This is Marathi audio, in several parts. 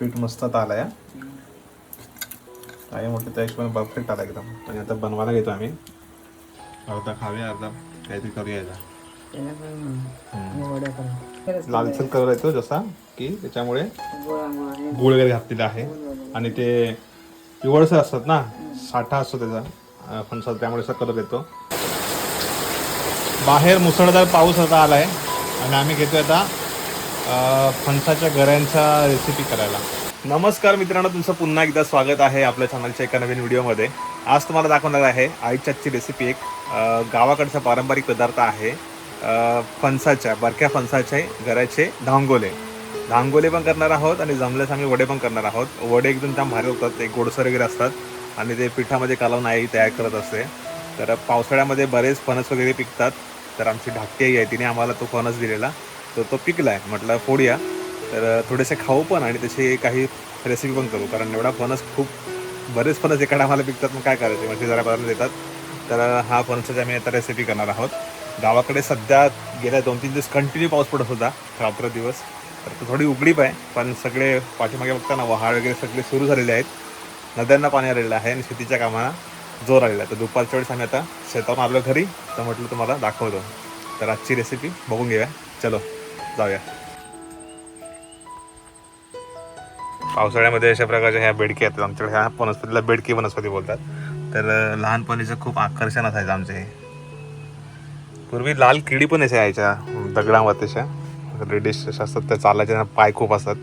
पीठ मस्त आता आहे काय म्हटलं त्या हिशोबाने परफेक्ट आला एकदम. आणि आता बनवायला घेतो आम्ही. अर्धा खाऊया अर्धा काहीतरी करूया याचा लालसर कलर येतो जसा की त्याच्यामुळे गुळ वगैरे घातलेला आहे. आणि ते पिवळसर असतात ना साठा असतो त्याचा फणसा त्यामुळे असा कलर येतो. बाहेर मुसळधार पाऊस आता आला आहे आणि आम्ही घेतो आता फणसाच्या गऱ्यांचा रेसिपी करायला. नमस्कार मित्रांनो तुमचं पुन्हा एकदा स्वागत आहे आपल्या चॅनलच्या एका नवीन व्हिडिओमध्ये आज तुम्हाला दाखवणार आहे आईच्याची रेसिपी एक गावाकडचा पारंपरिक पदार्थ आहे फणसाच्या बरक्या फणसाचे गऱ्याचे धांगोले. धांगोले पण करणार आहोत आणि जमल्यास आम्ही वडे पण करणार आहोत. वडे एकदम जाम भारी होतात ते गोडसर वगैरे असतात आणि ते पिठामध्ये कालवून आई तयार करत असते. तर पावसाळ्यामध्ये बरेच फणस वगैरे पिकतात तर आमची ढाकटी आई आहे तिने आम्हाला तो फणस दिलेला. तर तो पिकला आहे म्हटलं फोडूया. तर थोडेसे खाऊ पण आणि त्याची काही रेसिपी पण करू. कारण एवढा फणस खूप बरेच फणस एका टायमाला पिकतात मग काय करायचे? म्हणजे जरा पदार्थ देतात. तर हा फणसाची आम्ही आता रेसिपी करणार आहोत. गावाकडे सध्या गेल्या दोन तीन दिवस कंटिन्यू पाऊस पडत होता. रात्र दिवस. तर तो थोडी उघडीप आहे. पण सगळे पाठीमागे बघताना वहाळ वगैरे सगळे सुरू झालेले आहेत. नद्यांना पाणी आलेलं आहे आणि शेतीच्या कामाला जोर आलेला आहे. तर दुपारच्या वेळेस आम्ही आता शेतावर आलो घरी. तर म्हटलं तुम्हाला दाखवतो. तर आजची रेसिपी बघून घेऊया. चलो. जाऊया. पावसाळ्यामध्ये अशा प्रकारच्या ह्या बेडकी येतात. आमच्याकडे ह्या वनस्पतीला बेडकी वनस्पती बोलतात. तर लहानपणीचं खूप आकर्षण असायचं आमचे हे. पूर्वी लाल किडी पण अशा यायच्या दगडावर तशा रेडिश अशा असतात त्या चालायच्या पाय खूप असतात.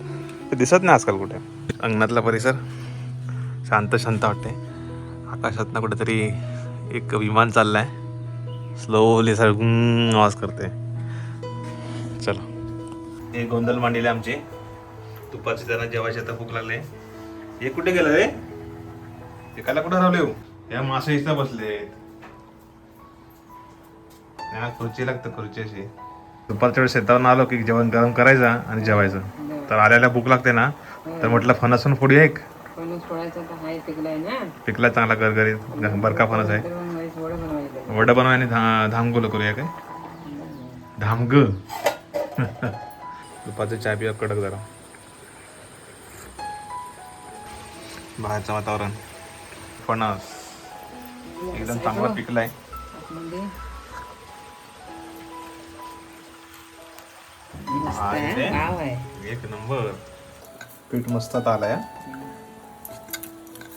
ते दिसत नाही आजकाल कुठे. अंगणातला परिसर शांत शांत वाटते आकाशातनं कुठेतरी एक विमान चाललाय. स्लोली सर आवाज करते चला. हे गोंधळ मांडलेले आमचे. दुपारचे त्यांना जेवायचे आता भूक लागले. हे कुठे गेलं रे? एकाला कुठे रावले हो या मासे इथं बसलेत हा खुर्ची लागतं खुर्ची अशी दुपारच्या वेळेस शेतावरून आलो की जेवण गरम करायचं आणि जेवायचं. तर आल्याला भूक लागते ना? तर म्हटलं फणसून फोडी एक. पिकला चांगला गरगरीत. बरका फणस आहे. वडं धा धामगुलं करूया काय? धामग. दुपारचं चहा पिया कडक जरा. बाहेरचं वातावरण. फणस. एकदम चांगला पिकलाय. एक नंबर. पीठ मस्त आलाय.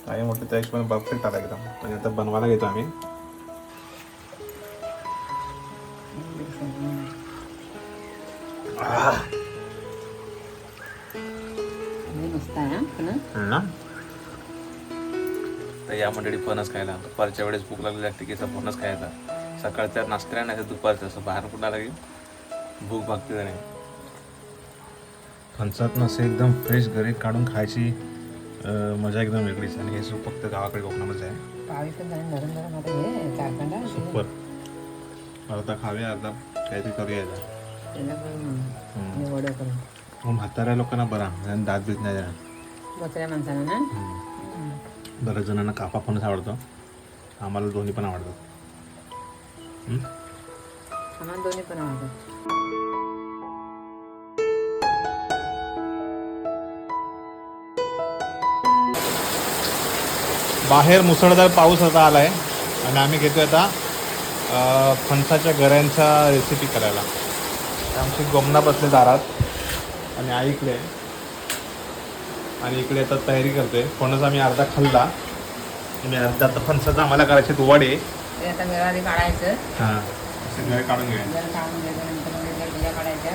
काय म्हटलं त्या हिशोबाने परफेक्ट आला एकदम. म्हणजे आता बनवायला घेतो आम्ही. हे ना? तर या मंडळी फणस खायला. दुपारच्या वेळेस भूक लागलेली असते की फणस खायचा. सकाळच्या नाश्त्या नाही दुपारचं असं बाहेर कुठं आला की भूक भागते त्याने फणसात नसे एकदम फ्रेश घरी काढून खायची मजा एकदम वेगळीच आणि हे सूप फक्त गावाकडे कोकणामध्ये आहे. पावी पण जाऊन नरम नरम आता हे चारखंडा सुपर. अर्धा खाऊया अर्धा काहीतरी करूया मग म्हाताऱ्या लोकांना बरा आणि दात बीत नाही देणार. बचऱ्या माणसाला ना? बऱ्याच जणांना कापा फणस आवडतो. आम्हाला दोन्ही पण आवडतात. हम्म? आम्हाला दोन्ही पण आवडतात. बाहेर मुसळधार पाऊस आता आलाय आणि आम्ही घेतोय आता अं, फणसाच्या गऱ्यांचा रेसिपी करायला. आमची गोमना बसले दारात. आणि आई इकडे. आणि इकडे आता तयारी करते. फणस आम्ही अर्धा खाल्ला. आणि अर्धा आता फणसाचा आम्हाला करायचे वडे. ते आता काढायचं. हां. काढून घेऊया जरा काढून घ्यायचं नंतर मग त्याच्या बिया काढायच्या.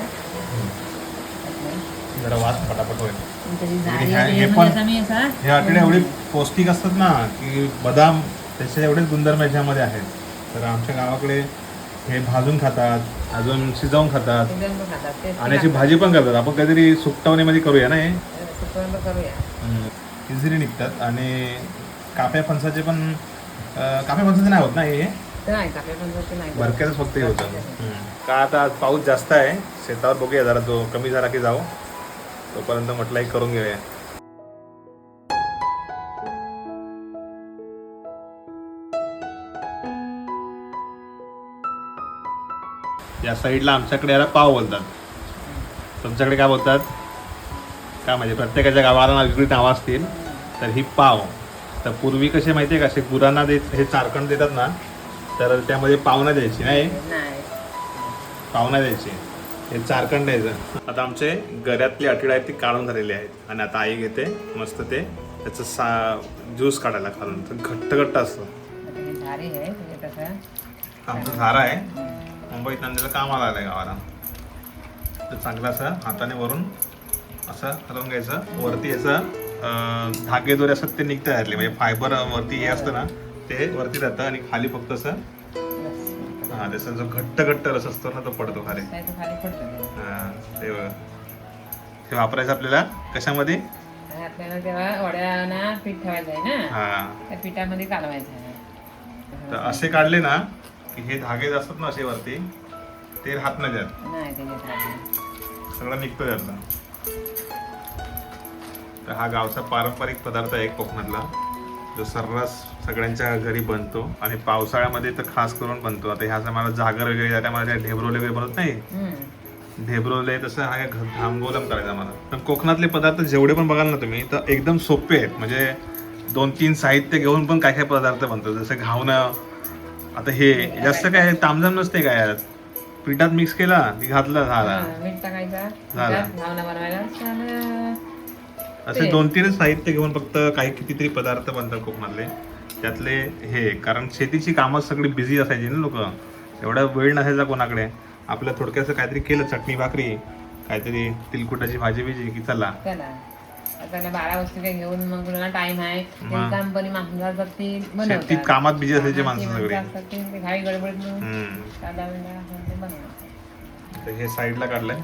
जरा वास होईल. हे पण- मी असा? हे आठवडे एवढे पौष्टिक असतात ना की बदाम त्याचे एवढेच गुणधर्म याच्यामध्ये आहेत. तर आमच्या गावाकडे हे भाजून खातात अजून शिजवून खातात. सुगंध खातात ते आणि याची भाजी पण करतात. आपण काहीतरी सुकटवणीमध्ये करूया ना हे? करूया. इझिली निघतात. आणि काप्या फणसाचे पण अं, काप्या फणसाचे नाही होत ना हे? तर नाही पण नाही फक्त हे होतं. हम्म. का आता आज पाऊस जास्त आहे? शेतावर बघूया जरा तो कमी झाला की जाऊ? तोपर्यंत म्हटलं एक करून घेऊया. या साईडला आमच्याकडे याला पाव बोलतात. तुमच्याकडे काय बोलतात? काय म्हणजे प्रत्येकाच्या गावाला वेगळी नावं असतील तर ही पाव. तर पूर्वी कसे माहिती आहे का? असे गुरांना देत हे चारकण देतात ना तर त्यामध्ये पावना द्यायची नाही? पावना द्यायची. हे चारकण द्यायचं आता आमचे गऱ्यातली अटीळ आहेत ती काढून झालेली आहेत. आणि आता आई घेते मस्त ते त्याचं सा ज्यूस काढायला काढून तर घट्ट घट्ट असतं आमचं झारा आहे. मुंबईत नांदेडला कामाला आलाय गावाला. तर चांगलं असं हाताने वरून असं हलवून घ्यायचं. वरती याचं अं, धागे दोरे असतात ते निघता यातले म्हणजे फायबर वरती हे असतं ना ते वरती राहतं आणि खाली फक्त असं. हा त्याचा जो घट्ट घट्ट रस असतो ना तो पडतो खाली. ते ते. हा ते वापरायचं आपल्याला कशामध्ये? आपल्याला तेव्हा पीठ ठेवायचं आहे ना. हा. त्या पिठामध्ये कालवायचं आहे. तर असे काढले ना की हे धागे जे असतात ना असे वरती ते राहत नाही त्यात. नाही त्याच्यात राहते. सगळं निघतो त्यातला तर हा गावचा पारंपरिक पदार्थ आहे कोकणातला. जो सर्रास सगळ्यांच्या घरी बनतो आणि पावसाळ्यामध्ये तर खास करून बनतो. आता ह्या मला जागर वगैरे आहे, त्यामुळे त्या ढेबरोले वगैरे बनत नाही. ढेबरोले तसं हा घ- घामगोलम करायचा मला पण कोकणातले पदार्थ जेवढे पण बघाल ना तुम्ही तर एकदम सोपे आहेत. म्हणजे दोन तीन साहित्य घेऊन पण काय काय पदार्थ बनतात. जसं घावणं आता हे जास्त काय तामझाम नसते काय यात? पिठात मिक्स केला की घातला झाला? मीठ टाकायचा. झाला. बनवायला. असे दोन तीनच साहित्य घेऊन फक्त काही कितीतरी पदार्थ बनतात कोकणातले त्यातले हे कारण शेतीची कामं सगळी बिझी असायची ना लोक. एवढा वेळ नसायचा कोणाकडे. आपल्या थोडक्याचं काहीतरी केलं चटणी भाकरी काहीतरी तिलकुटाची भाजी बिजी की चला. चला. बारा काही घेऊन मग तुला टाइम आहे. मग. कंपनी माणसं असतात ती शेतीत बनवतात. कामात बिझी असायची माणसं सगळी. असतात ती. ते घाई गडबडीत मग हम्म. साधा वेळा असं ते बनवतात. तर हे साईडला काढलंय.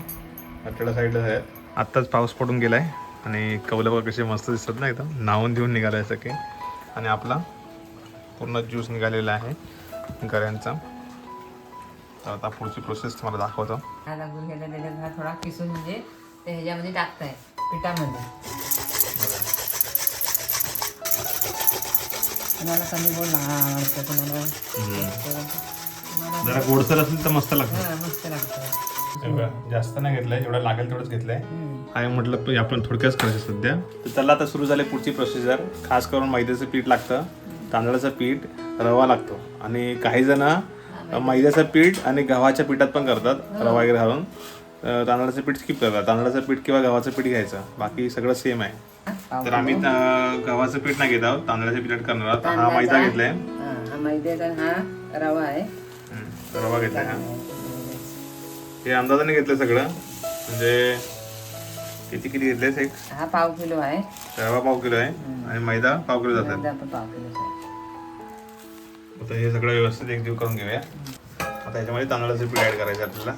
आठवडा साईडला आहे आत्ताच पाऊस पडून गेलाय. आणि कवलं बघा कसे मस्त दिसतात ना एकदम. नावून देऊन निघालाय सगळे. आणि आपला पूर्ण ज्यूस निघालेला आहे. गऱ्यांचा तर आता पुढची प्रोसेस तुम्हाला दाखवतो. हा लागून गेला त्याच्यात हा थोडा किसून म्हणजे ते ह्याच्यामध्ये टाकताय पिठामध्ये. तुम्हाला कमी बोल आवडतं तुम्हाला तुम्हाला जरा गोडसर असेल तर मस्त लागतं. हा मस्त लागतं. हे बघा, जास्त नाही घेतलंय जेवढं लागेल तेवढंच घेतलंय. आणि म्हटलं पण आपण थोडक्याच करायचं सध्या. तर चला आता सुरू झाली पुढची प्रोसिजर खास करून मैद्याचं पीठ लागतं तांदळाचं पीठ रवा लागतो. आणि काही जण मैद्याचं पीठ आणि गव्हाच्या पिठात पण करतात रवा वगैरे घालून. तांदळाचं पीठ स्किप करतात तांदळाचं पीठ किंवा गव्हाचं पीठ घ्यायचं. बाकी सगळं सेम आहे. तर आम्ही गव्हाचं पीठ नाही घेत आहोत. तांदळाच्या पिठात करणार आहोत. हा मैदा घेतलाय. हा हा मैद्याचा हा रवा आहे. रवा घेतलाय हा. हे अंदाजाने घेतलं सगळं. म्हणजे किती किती घेतलेस एक? हा पाव किलो आहे. रवा पाव किलो आहे. आणि मैदा पाव किलो जातात. आता हे सगळं व्यवस्थित एक जीव करून घेऊया. आता याच्यामध्ये तांदळाचं पीठ ऍड करायचं आपल्याला.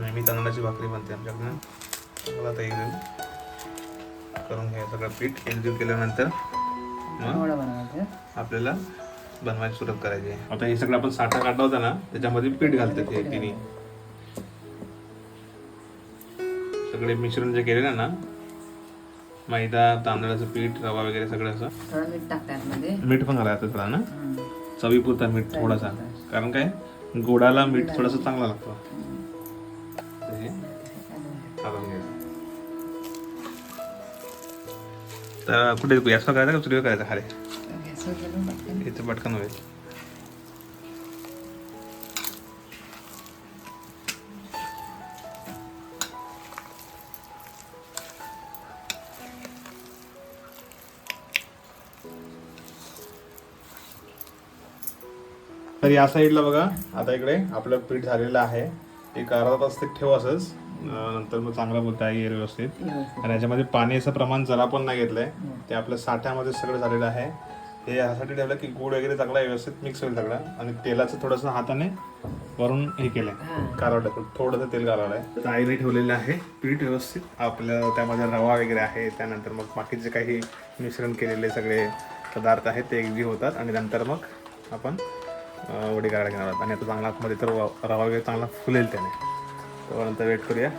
नेहमी तांदळाची भाकरी बनते आमच्याकडनं. मला आता एक जीव करून घ्या सगळं पीठ. एक जीव केल्यानंतर मग आपल्याला बनवायची सुरुवात करायची आहे. आता हे सगळं आपण साठा काढला होता ना त्याच्यामध्ये पीठ घालतात हे तिन्ही सगळे मिश्रण जे केलेलं ना मैदा तांदळाचं पीठ रवा वगैरे सगळं असं. टाकतात मीठ पण घालायचं थोडा ना. चवीपुरता मीठ थोडासा. कारण काय? गोडाला मीठ थोडंसं चांगला लागतो. तर कुठे गॅसवर करायचं का? चुलीवर करायचं? खाली. इथे पटकन होईल. तर या साईडला बघा आता इकडे आपलं पीठ झालेलं आहे. एक अर्धा तास ते ठेव असंच. नंतर मग चांगलं बोलता येईल व्यवस्थित. व्यवस्थित. आणि याच्यामध्ये पाण्याचं प्रमाण जरा पण नाही घेतलंय. ते आपल्या साठ्यामध्ये सगळं झालेलं आहे. हे यासाठी ठेवलं की गुड वगैरे चांगला व्यवस्थित मिक्स होईल सगळं. आणि तेलाचं थोडंसं हाताने वरून हे केलंय. हा. कारवलं थोडंसं तेल कारवलं आहे आईने ठेवलेलं आहे. पीठ व्यवस्थित. आपल्या त्यामध्ये रवा वगैरे आहे. त्यानंतर मग बाकीचे काही मिश्रण केलेले सगळे पदार्थ आहेत ते एकजीव होतात. आणि नंतर मग आपण वडी करायला घेणार आहोत. आणि आता चांगला आतमध्ये तर रवा रवा वगैरे चांगला फुलेल त्याने. तोपर्यंत नंतर वेट करूया.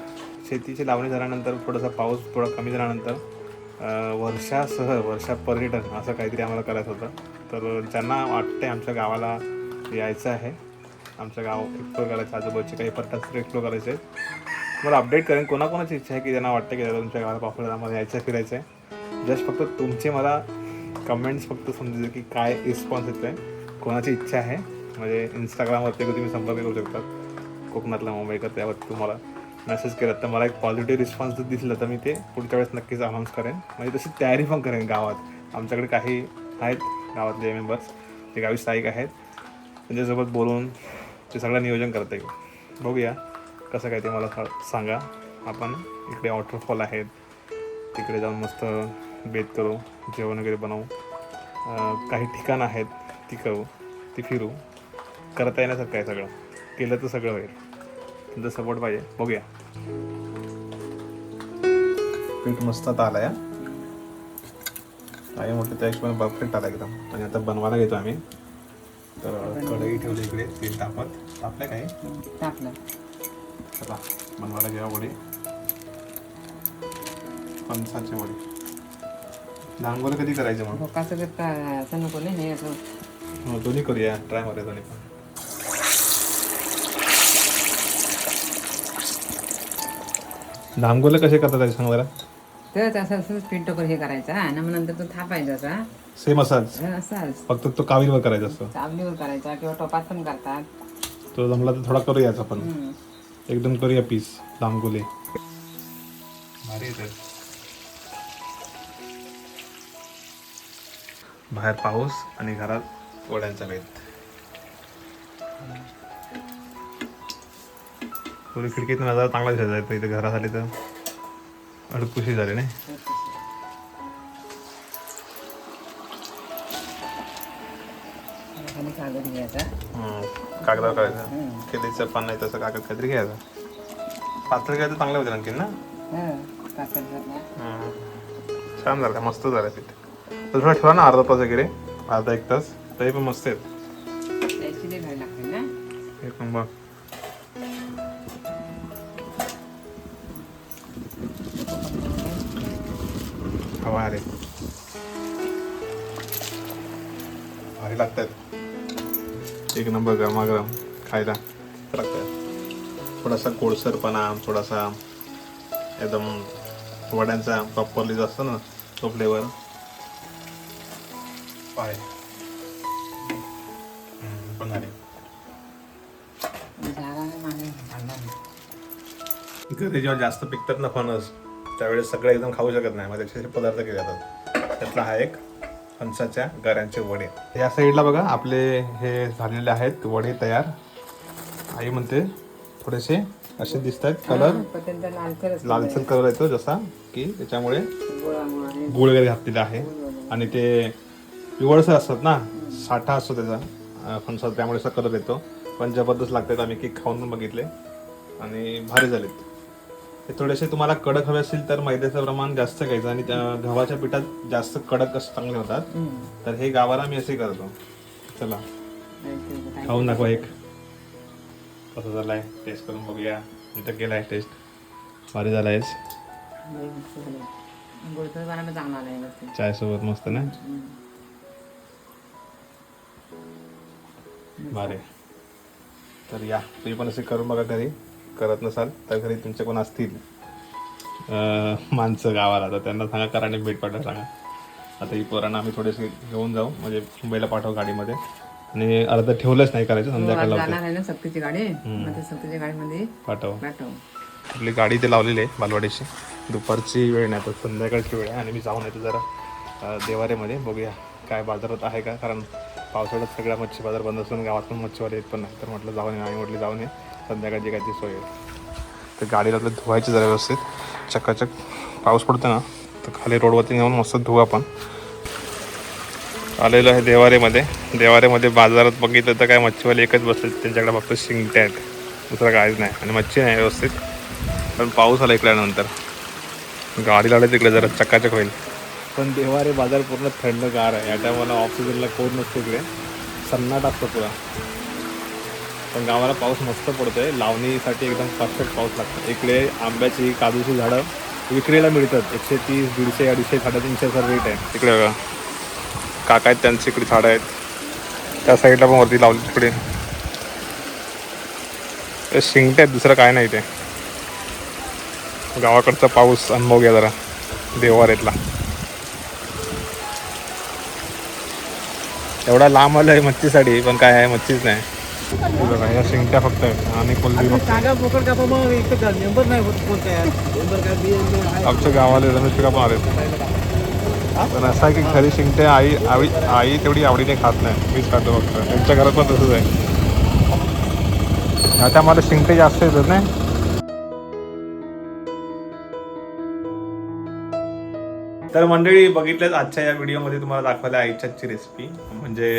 शेतीची लावणी झाल्यानंतर थोडासा पाऊस थोडा कमी झाल्यानंतर वर्षासह वर्षा पर्यटन असं काहीतरी आम्हाला करायचं होतं. तर ज्यांना वाटते आमच्या गावाला यायचं आहे आमचं गाव एक्सप्लोर करायचं आजूबाजूचे काही पट्टास्त्र एक्सप्लोर करायचे आहेत. मला अपडेट करेन. कोणाकोणाची इच्छा आहे की ज्यांना वाटतं की दादा तुमच्या गावाला पापड आम्हाला यायचं आहे, फिरायचं आहे. जस्ट फक्त तुमचे मला कमेंट्स फक्त समजायचे की काय रिस्पॉन्स येतो आहे कोणाची इच्छा आहे? म्हणजे इंस्टाग्रामवरती तुम्ही संपर्क करू शकता कोकणातला मुंबईकर त्यावर तुम्हाला मेसेज केला. तर मला एक पॉझिटिव्ह रिस्पॉन्स जर दिसलं तर मी ते पुढच्या वेळेस नक्कीच अनाऊन्स करेन. म्हणजे तशी तयारी पण करेन गावात. आमच्याकडे काही आहेत गावातले मेंबर्स ते गावी स्थायिक आहेत. त्यांच्यासोबत बोलून ते सगळं नियोजन करता. येईल बघूया कसं काय ते मला सांगा. आपण इकडे वॉटरफॉल आहेत. तिकडे जाऊन मस्त बेत करू जेवण वगैरे बनवू. काही ठिकाणं आहेत ती करू ती फिरू. करता येण्यासारखं आहे सगळं. केलं तर सगळं होईल. तुमचा सपोर्ट पाहिजे. बघूया. पीठ मस्त आता आला या. काही मोठे त्या हिशोबाने परफेक्ट आला एकदम. आणि आता बनवायला घेतो आम्ही. तर कढई ठेवली इकडे तेल तापत. तापल्या काही? टाकलं चला बनवायला घ्या वडी. फणसाचे वडी. डांगोर कधी करायचं मग? हो कसं करता असं नको नाही हे असं. हो दोन्ही करूया. ट्राय मारूया दोन्ही पण. डांगोला कसे करतात त्याचे सांग जरा तर तसं असं पीठ टोकर हे करायचं आणि मग नंतर तो थापायचा असा. सेम असाच? असाच. फक्त तो कावीलवर करायचा असतो. चावलीवर करायचा किंवा टोपात पण करतात. तो जमला तर थोडा करूयाच आपण हम्म. एकदम करूया पीस येतात बाहेर पाऊस आणि घरात वड्यांचा बेत पुरी खिडकीत नजारा चांगला दिसायचा आहे. पण इथे घरात आली तर अडकुशी झाली नाही. खाली कागद घ्यायचा. कागदावर करायचं केलीचं पान नाही तसं कागद काहीतरी घ्यायचं. पातळ घ्यायचं चांगलं होतं आणखी ना. छान झालं का मस्त झालं तर थोडं ठेवा ना अर्धा तास वगैरे अर्धा एक तास. तरी पण मस्त आहेत. एक नंबर हवा अरे भारी लागतात. एक नंबर गरमागरम खायला. लागतात. थोडासा गोडसरपणा थोडासा एकदम वड्यांचा प्रॉपरली जो असतो ना तो फ्लेवर नाही. घरी जेव्हा जास्त पिकतात ना फणस त्यावेळेस सगळं एकदम खाऊ शकत नाही. मग त्याचे पदार्थ केले जातात त्यातला हा एक फणसाच्या गऱ्यांचे वडे. या साईडला बघा आपले हे झालेले आहेत वडे तयार. आई म्हणते थोडेसे असे दिसत आहेत कलर लालसर कलर येतो जसा की त्याच्यामुळे गुळ वगैरे घातलेला आहे. आणि ते पिवळसर असतात ना साठा असतो त्याचा अं, फणसाचा त्यामुळे असा कलर येतो. पण जबरदस्त लागतात आम्ही केक खाऊन बघितले. आणि भारी झालेत. ते थोडेसे तुम्हाला कडक हवे असतील तर मैद्याचं प्रमाण जास्त घ्यायचं आणि त्या गव्हाच्या पिठात जास्त कडक असं चांगले होतात. हं. तर हे गावाला मी असे करतो. चला. खाऊन दाखवा एक. कसं झालाय? टेस्ट करून बघूया. मी तर केलाय टेस्ट भारी झालाय. चाय सोबत मस्त ना? हं. भारी. तर या तुम्ही पण असे करून बघा घरी. करत नसाल तर घरी तुमचे कोण असतील? अं, माणसं गावाला. तर त्यांना सांगा करा आणि भेट पाठवा सांगा. आता ही पोरांना आम्ही थोडेसे घेऊन जाऊ म्हणजे मुंबईला पाठवू गाडीमध्ये. आणि अर्ध ठेवलंच नाही करायचं हो, ना सक्तीची गाडी? सक्तीच्या गाडीमध्ये पाठव. पाठव. आपली गाडी ते लावलेली आहे बालवाडीची. दुपारची वेळ नाही तर संध्याकाळची वेळ आहे. आणि मी जाऊन येतो जरा देवारेमध्ये बघूया काय बाजारात आहे का? कारण पावसाळ्यात सगळ्या मच्छी बाजार बंद असून गावात पण मच्छीवाले येत पण नाही. तर म्हटलं जाऊन आणि म्हटलं जाऊन ये. संध्याकाळची काय ती सोय तर गाडीला आपलं धुवायची जरा व्यवस्थित. चक्काचक पाऊस पडतो ना तर खाली रोडवरती नेऊन मस्त धुवू आपण. आलेलो आहे देवारेमध्ये. देवारेमध्ये बाजारात बघितलं तर काय मच्छीवाले एकच बसले त्यांच्याकडे फक्त शिंगटे आहेत. दुसरं काहीच नाही. आणि मच्छी नाही व्यवस्थित. पण पाऊस आला इकडल्यानंतर गाडी लावली तिकडे जरा चक्काचक होईल. पण देवारे बाजार पूर्ण थंडगार आहे. या टायमाला ऑफ सीझनला कोण नसतो इकडे. सन्नाट असतो पुरा. पण गावाला पाऊस मस्त पडतोय. लावणीसाठी एकदम परफेक्ट पाऊस लागतो. इकडे आंब्याची काजूची झाडं विक्रीला मिळतात. एकशे तीस दीडशे अडीचशे साडेतीनशेचा रेट आहे. तिकडे बघा. काका आहेत त्यांची इकडे झाडं आहेत. त्या साईडला पण वरती लावली तिकडे. ते शिंगटे आहेत दुसरं काय नाही ते. गावाकडचा पाऊस अनुभव घ्या जरा. देवारेतला एवढा लांब आलं आहे मच्छीसाठी पण काय आहे मच्छीच नाही. बघा या शिंगट्या फक्त आहेत आणि कोलबी फक्त आमच्या गावाला रमेश पिका पण आले पण असं आहे की खरी शिंगटे आई आई आई तेवढी आवडीने खात नाही. मीच खातो फक्त. त्यांच्या घरात पण तसंच आहे. आता मला शिंगटे जास्त येतात नाही. तर मंडळी बघितल्याच आजच्या या व्हिडिओमध्ये तुम्हाला दाखवल्या आईच्या आजची रेसिपी म्हणजे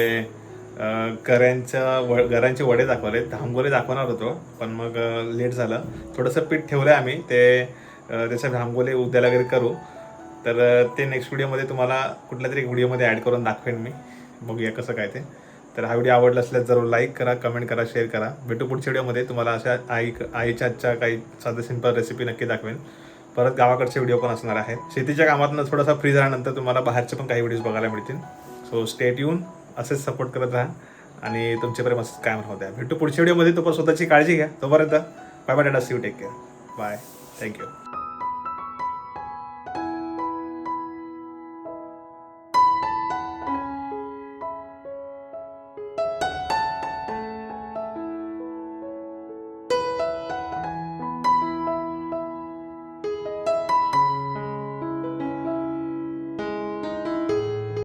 करांच्या व गऱ्यांचे वडे दाखवले. धामगोले दाखवणार होतो पण मग लेट झालं. थोडंसं पीठ ठेवलं आहे आम्ही. ते अं, धामगोले उद्याला वगैरे करू. तर ते नेक्स्ट व्हिडिओमध्ये तुम्हाला कुठल्या तरी व्हिडिओमध्ये ॲड करून दाखवेन मी. बघूया कसं काय ते. तर हा व्हिडिओ आवडला असल्यास जरूर लाईक करा कमेंट करा शेअर करा. भेटू पुढच्या व्हिडिओमध्ये तुम्हाला अशा आई आईच्या आजच्या काही साधं सिंपल रेसिपी नक्की दाखवेन. परत गावाकडचे व्हिडिओ पण असणार आहेत. शेतीच्या कामातनं थोडासा फ्री झाल्यानंतर तुम्हाला बाहेरचे पण काही व्हिडिओज बघायला मिळतील. सो स्टेट येऊन असेच सपोर्ट करत राहा. आणि तुमचे प्रेम असंच कायम राहू द्या. भेटू पुढच्या व्हिडिओमध्ये पण स्वतःची काळजी घ्या. तोपर्यंत bye bye tata see you take care bye thank you